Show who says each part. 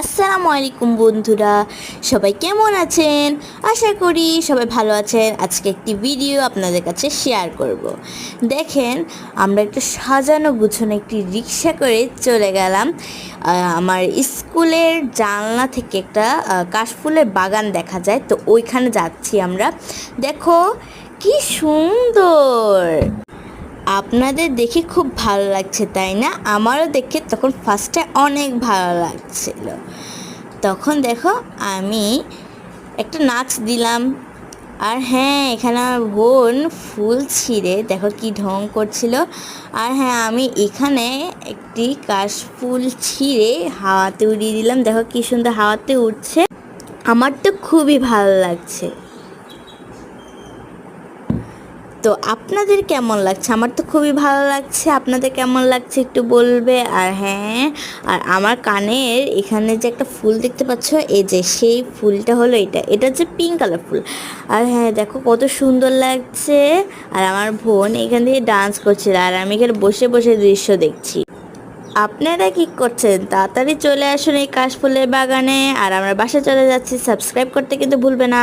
Speaker 1: আসসালামু আলাইকুম বন্ধুরা, সবাই কেমন আছেন? আশা করি সবাই ভালো আছেন। আজকে একটি ভিডিও আপনাদের কাছে শেয়ার করব। দেখেন, আমরা একটু সাজানো গুছানো একটি রিক্সা করে চলে গেলাম। আমার স্কুলের জানলা থেকে একটা কাশফুলের বাগান দেখা যায়। তো ওইখানে যাচ্ছি আমরা। দেখো, কি সুন্দর! আপনাদের দেখে খুব ভালো লাগছে, তাই না? আমারও দেখে তখন ফার্স্টে অনেক ভালো লাগছিল। তখন দেখো আমি একটা নাচ দিলাম। আর হ্যাঁ এখানে আমার বোন ফুল ছিঁড়ে দেখো কি ঢং করছিল। আর হ্যাঁ আমি এখানে একটি কাশফুল ছিঁড়ে হাওয়াতে উড়িয়ে দিলাম। দেখো কি সুন্দর হাওয়াতে উঠছে আমার তো খুবই ভালো লাগছে। তো আপনাদের কেমন লাগছে? আমার তো খুবই ভালো লাগছে। আপনাদের কেমন লাগছে একটু বলবে? আর হ্যাঁ আর আমার কানের এখানে যে একটা ফুল দেখতে পাচ্ছ, এই যে সেই ফুলটা হলো এটা। এটা হচ্ছে পিঙ্ক কালার ফুল। আর হ্যাঁ দেখো কত সুন্দর লাগছে। আর আমার বোন এখান থেকে ডান্স করছিল। আর আমি এখানে বসে বসে দৃশ্য দেখছি। আপনারা কি করছেন? তাড়াতাড়ি চলে আসুন এই কাশফুলের বাগানে। আর আমরা বাসা চলে যাচ্ছি। সাবস্ক্রাইব করতে কিন্তু ভুলবে না।